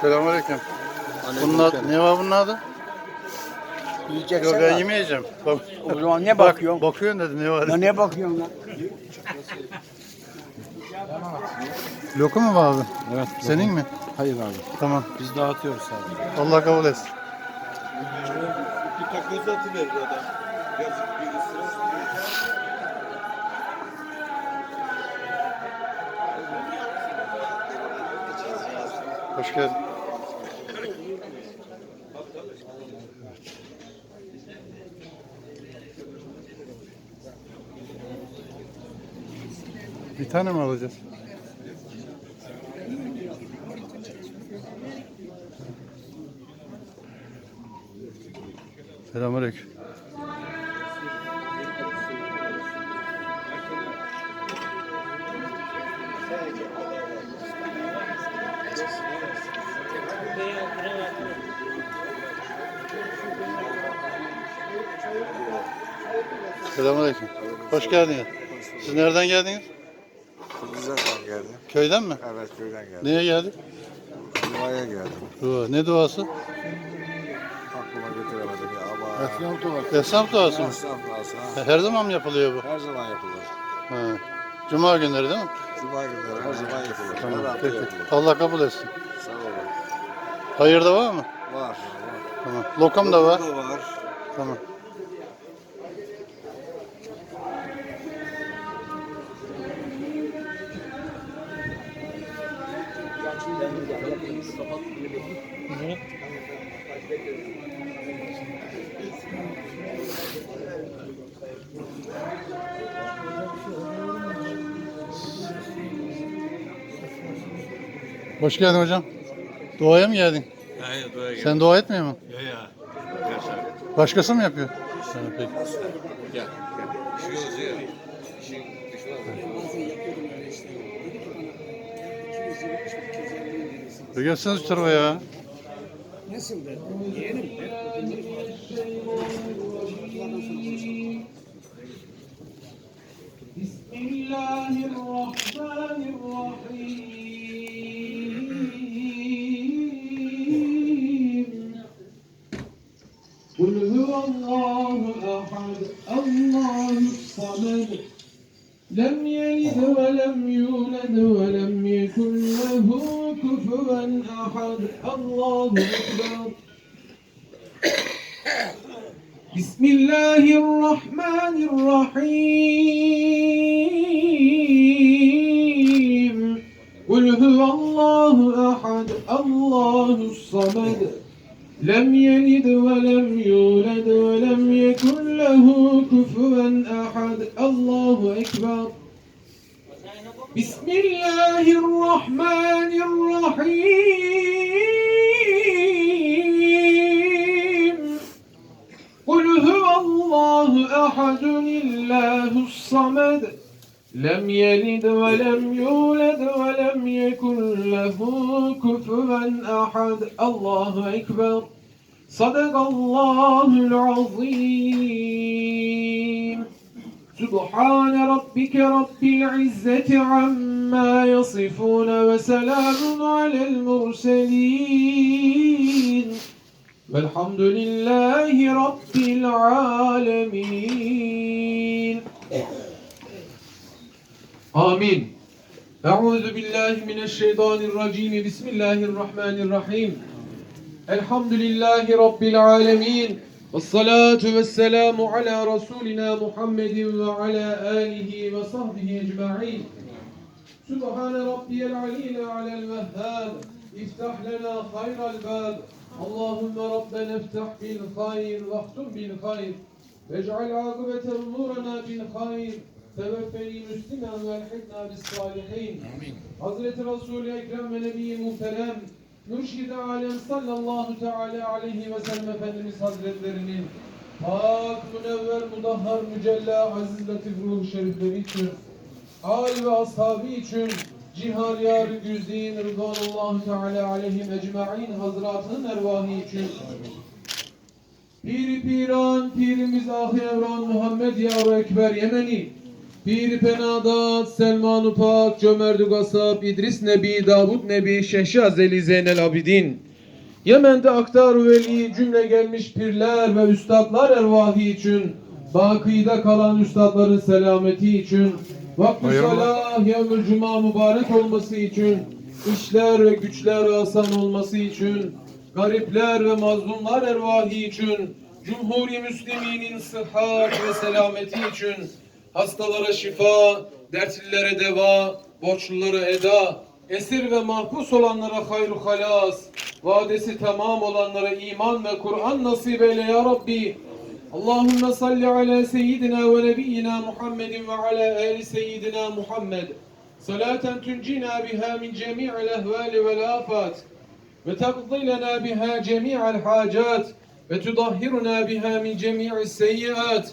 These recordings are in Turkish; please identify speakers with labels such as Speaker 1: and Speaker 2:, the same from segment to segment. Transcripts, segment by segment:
Speaker 1: Selamünaleyküm. Bunlar ne var bunun adı?
Speaker 2: Yiyeceksen
Speaker 1: Yok ben yemeyeceğim. Bak,
Speaker 2: O zaman ne
Speaker 1: bak,
Speaker 2: bakıyorsun?
Speaker 1: bakıyorsun dedi ne var?
Speaker 2: Ya ne bakıyorsun lan?
Speaker 1: Lokum mu var abi?
Speaker 3: Evet.
Speaker 1: Senin mi?
Speaker 3: Hayır abi.
Speaker 1: Tamam.
Speaker 3: Biz dağıtıyoruz sadece.
Speaker 1: Allah kabul etsin.
Speaker 4: Bir takoz atıverir adam. Yazık bir ısırır.
Speaker 1: Hoş geldin. Bir tane mi alacağız? Selamünaleyküm. Selamünaleyküm. Hoş geldiniz. Siz nereden geldiniz?
Speaker 4: Geldim.
Speaker 1: Köyden mi?
Speaker 4: Evet köyden geldim.
Speaker 1: Neye geldik?
Speaker 4: Duaya geldim.
Speaker 1: Dua. Ne duası?
Speaker 4: Aklıma götüremedim ya ama.
Speaker 3: Esnaf da var.
Speaker 1: Esnaf duası mı?
Speaker 4: Esnaf duası ha.
Speaker 1: Her zaman mı yapılıyor bu?
Speaker 4: Her zaman yapılır.
Speaker 1: Ha. Cuma günleri değil mi?
Speaker 4: Cuma günleri her zaman yapılır.
Speaker 1: Tamam.
Speaker 4: Her
Speaker 1: Peki.
Speaker 4: yapılır.
Speaker 1: Allah kabul etsin.
Speaker 4: Sağ olun.
Speaker 1: Hayır da var mı?
Speaker 4: Var. var.
Speaker 1: Tamam. Lokam da var.
Speaker 4: Da var.
Speaker 1: Tamam. Hoş geldin hocam. Doğaya mı geldin?
Speaker 4: Hayır duaya
Speaker 1: Sen dua etmiyor musun?
Speaker 4: Ya ya. Yaşar.
Speaker 1: Başkası mı yapıyor? Ha, peki.
Speaker 4: Gel. Şu yazıyor.
Speaker 1: 225 gelsene şu tarafa.
Speaker 5: Nasıl da? Bismillahirrahmanirrahim. Allahu Ekber. Bismillahirrahmanirrahim. Kul huvallahu ehad, Allahu samed. Lem yelid ve lem yulad. أحد الله الصمد لم يلد ولم يولد ولم يكن له كفوا أحد. الله أكبر. صدق الله العظيم. سبحان ربك رب العزة عما يصفون وسلام على المرسلين. Velhamdülillahi Rabbil alemin. Amin. Euzu billahi mineşşeytanirracim. Bismillahirrahmanirrahim. Elhamdülillahi Rabbil alemin. Vessalatu vesselamu ala Rasulina Muhammedin ve ala alihi ve sahbihi ecma'in. Sübhane Rabbiyel aliyye alel vehhab. İftah lena hayral bab. Allahümme Rabbena iftah bil hayr ve ahtum bil hayr vec'al akıbete umurana bil hayr Tevebbeni Müslüman ve elhidna bis salihin. Amin. Hazreti Resul-i Ekrem ve Nebi Muhterem Mürşid-i sallallahu teala aleyhi ve sellem Efendimiz Hazretlerinin Hak, münevver, mudahhar, mücella, aziz, latif, ruh şerifleri için, al ve ashabı için, Cihar Yar-ı Güzin Rıdvanullah Teala aleyhim ecma'in hazratının ervahı için. Piri Piran, Pirimiz Ahi Evran Muhammed Yar Ekber Yemeni. Piri Penadat, Selman-ı Pak, Cömerd-ü Gasap, İdris Nebi, Davud Nebi, Şehşazeli Zeynel Abidin. Yemen'de aktar veli cümle gelmiş pirler ve üstadlar ervahı için Bakı'da kalan üstadların selameti için Vakfı salah yevmül cuma mübarek olması için işler ve güçler asan olması için garipler ve mazlumlar ervahı için Cumhuri Müsliminin sıhhat ve selameti için hastalara şifa, dertlilere deva, borçlulara eda, esir ve mahpus olanlara hayru halas, vadesi tamam olanlara iman ve Kur'an nasip eyle ya Rabbi. اللهم صل على سيدنا ونبينا محمد وعلى آل سيدنا محمد. صلاة تنجينا بها من جميع الأهوال والآفات وتقضي لنا بها جميع الحاجات وتطهرنا بها من جميع السيئات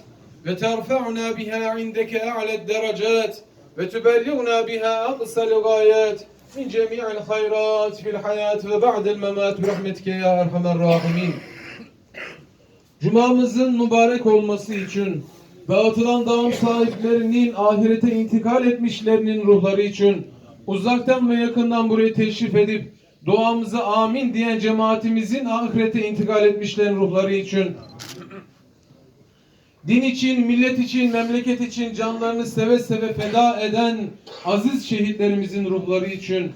Speaker 5: وترفعنا بها عندك أعلى الدرجات وتبلغنا بها أقصى الغايات من جميع الخيرات في الحياة وبعد الممات برحمتك يا أرحم الراحمين. Cumamızın mübarek olması için ve atılan sahiplerinin ahirete intikal etmişlerinin ruhları için uzaktan ve yakından buraya teşrif edip duamıza amin diyen cemaatimizin ahirete intikal etmişlerin ruhları için din için, millet için, memleket için canlarını seve seve feda eden aziz şehitlerimizin ruhları için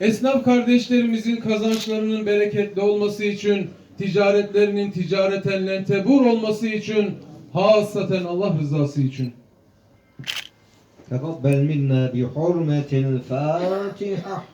Speaker 5: Esnaf kardeşlerimizin kazançlarının bereketli olması için, ticaretlerinin ticareten lentebur olması için hasaten Allah rızası için.
Speaker 6: Tekabbel minna bi hurmetil Fatiha.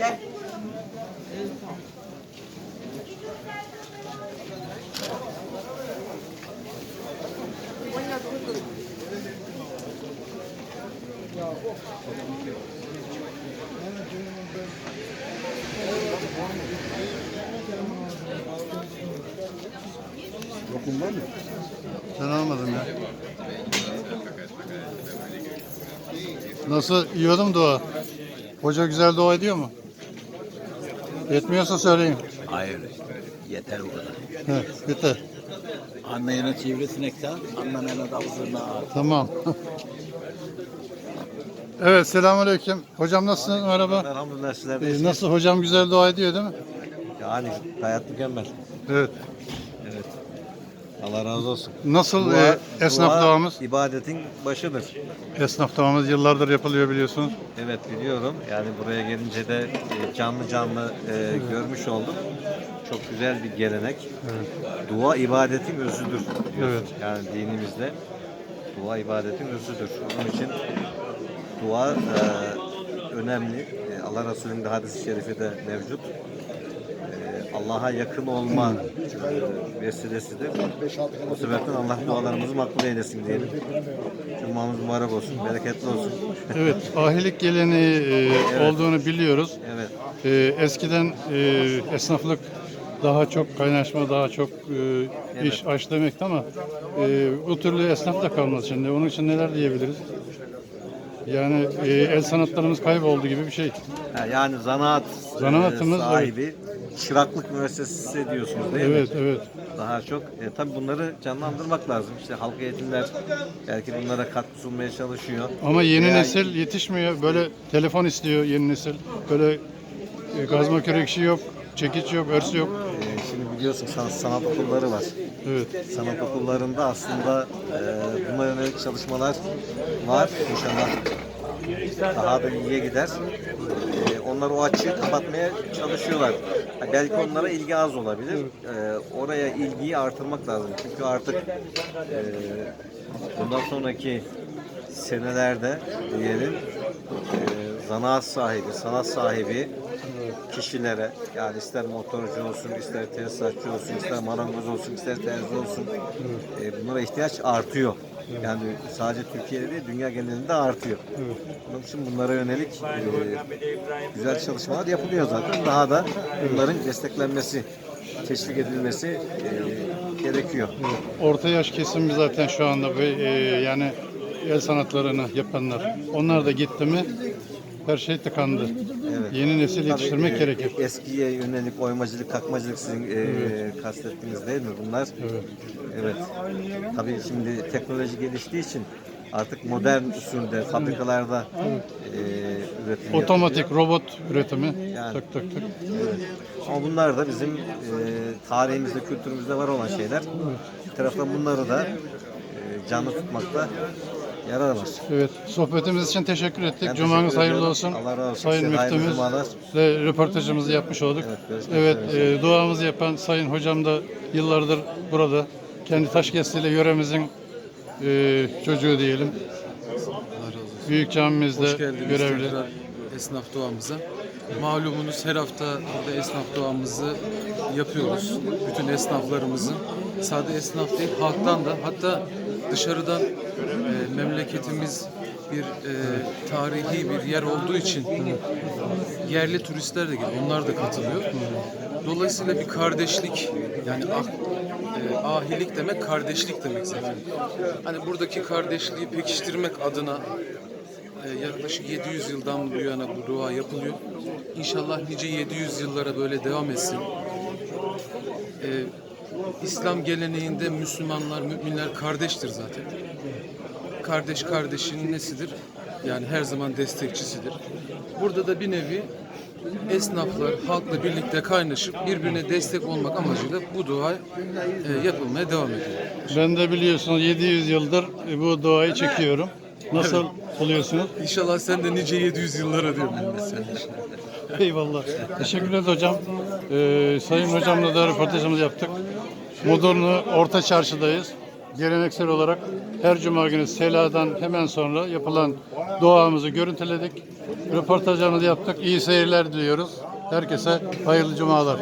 Speaker 2: Gel.
Speaker 6: Devam ediyor.
Speaker 1: Sen almadın ya. Nasıl yiyordum dua? Hoca güzel dua ediyor mu? Yetmiyorsa söyleyin.
Speaker 7: Hayır. Yeter bu kadar.
Speaker 1: He, yeter.
Speaker 7: Anlayana sivrisinekten, anlamayana da zırnağı ağır.
Speaker 1: Tamam. evet selamünaleyküm. Hocam nasılsın? Merhaba.
Speaker 8: Elhamdülillah sizler
Speaker 1: Ee, nasıl hocam güzel dua ediyor değil mi?
Speaker 8: Yani hayat mükemmel.
Speaker 1: Evet.
Speaker 8: Evet. Allah razı olsun.
Speaker 1: Nasıl e, esnaf
Speaker 8: dua
Speaker 1: duamız?
Speaker 8: ibadetin başıdır.
Speaker 1: Esnaf duamız yıllardır yapılıyor biliyorsunuz.
Speaker 8: Evet biliyorum. Yani buraya gelince de e, canlı canlı e, görmüş oldum. Çok güzel bir gelenek. Dua ibadetin özüdür diyorsun.
Speaker 1: Evet.
Speaker 8: Yani dinimizde dua ibadetin özüdür. Onun için dua e, önemli. E, Allah Resulü'nün hadis-i şerifi de mevcut. E, Allah'a yakın olma e, vesilesidir. O sebepten Allah dualarımızı makbul eylesin diyelim. Cumamız mübarek olsun, bereketli olsun.
Speaker 1: Evet, ahilik geleneği e, olduğunu biliyoruz.
Speaker 8: Evet.
Speaker 1: E, eskiden e, esnaflık daha çok kaynaşma, daha çok e, iş aç demekti ama e, o türlü esnaf da kalmaz şimdi. Onun için neler diyebiliriz? Yani e, el sanatlarımız kayboldu gibi bir şey.
Speaker 8: Yani zanaat
Speaker 1: Zanaatımız,
Speaker 8: e, sahibi, çıraklık müessesesi diyorsunuz değil
Speaker 1: Evet,
Speaker 8: mi?
Speaker 1: evet.
Speaker 8: Daha çok. E, tabii bunları canlandırmak lazım. İşte halk eğitimler belki bunlara katkı sunmaya çalışıyor.
Speaker 1: Ama yeni
Speaker 8: Veya-
Speaker 1: nesil yetişmiyor. Böyle telefon istiyor yeni nesil. Böyle e, gazma kürek işi yok, çekiç yok, örs yok.
Speaker 8: E, şimdi biliyorsun sanat, sanat okulları var.
Speaker 1: Evet.
Speaker 8: Sanat okullarında aslında e, buna yönelik çalışmalar var. İnşallah daha da iyiye gider. E, onlar o açığı kapatmaya çalışıyorlar. Belki onlara ilgi az olabilir. E, oraya ilgiyi artırmak lazım. Çünkü artık e, bundan sonraki senelerde diyelim e, zanaat sahibi, sanat sahibi kişilere yani ister motorcu olsun, ister tesisatçı olsun, ister marangoz olsun, ister terzi olsun e, bunlara ihtiyaç artıyor. Yani sadece Türkiye'de değil, dünya genelinde artıyor. Onun için bunlara yönelik e, güzel çalışmalar yapılıyor zaten. Daha da bunların desteklenmesi, teşvik edilmesi e, gerekiyor.
Speaker 1: Orta yaş kesimi zaten şu anda ve e, yani el sanatlarını yapanlar. Onlar da gitti mi her şey tıkandı.
Speaker 8: Evet.
Speaker 1: Yeni nesil yetiştirmek
Speaker 8: Tabii, e,
Speaker 1: gerekir.
Speaker 8: Eskiye yönelik oymacılık, kakmacılık sizin e, kastettiğiniz değil mi bunlar?
Speaker 1: Evet.
Speaker 8: Evet. Tabii şimdi teknoloji geliştiği için artık modern usulde fabrikalarda e, üretim
Speaker 1: Otomatik robot üretimi.
Speaker 8: Yani.
Speaker 1: Tık tık tık.
Speaker 8: yapılıyor. Ama bunlar da bizim e, tarihimizde, kültürümüzde var olan şeyler. Bir taraftan bunları da e, canlı tutmakta yarar var.
Speaker 1: Evet. Sohbetimiz için teşekkür ettik.
Speaker 8: Ben
Speaker 1: Cumanız
Speaker 8: teşekkür
Speaker 1: hayırlı olsun.
Speaker 8: Allah razı olsun.
Speaker 1: Sayın Müftümüz ve röportajımızı yapmış olduk.
Speaker 8: Evet,
Speaker 1: Evet, e, duamızı yapan Sayın Hocam da yıllardır burada. Kendi Taşkesti ile yöremizin e, çocuğu diyelim. Büyük camimizde görevli.
Speaker 5: tekrar esnaf doğamıza. Malumunuz her hafta burada esnaf doğamızı yapıyoruz. Bütün esnaflarımızın. Sadece esnaf değil halktan da hatta dışarıdan e, memleketimiz bir e, tarihi bir yer olduğu için yerli turistler de geliyor. Onlar da katılıyor. Dolayısıyla bir kardeşlik yani ah, e, ahilik demek kardeşlik demek zaten. Hani buradaki kardeşliği pekiştirmek adına e, yaklaşık 700 yıldan bu yana bu dua yapılıyor. İnşallah nice 700 yıllara böyle devam etsin. E, İslam geleneğinde Müslümanlar, müminler kardeştir zaten. Kardeş kardeşinin nesidir? Yani her zaman destekçisidir. Burada da bir nevi esnaflar halkla birlikte kaynaşıp birbirine destek olmak amacıyla bu dua e, yapılmaya devam ediyor.
Speaker 1: Ben de biliyorsunuz 700 yıldır e, bu duayı çekiyorum. Nasıl buluyorsunuz?
Speaker 5: İnşallah sen de nice 700 yıllara diyorum mesela.
Speaker 1: Eyvallah. Teşekkür ederiz hocam. Ee, Sayın hocamla da röportajımızı yaptık. Modurnu Orta Çarşı'dayız. Geleneksel olarak her cuma günü Sela'dan hemen sonra yapılan duamızı görüntüledik. Röportajımızı yaptık. İyi seyirler diliyoruz. Herkese hayırlı cumalar.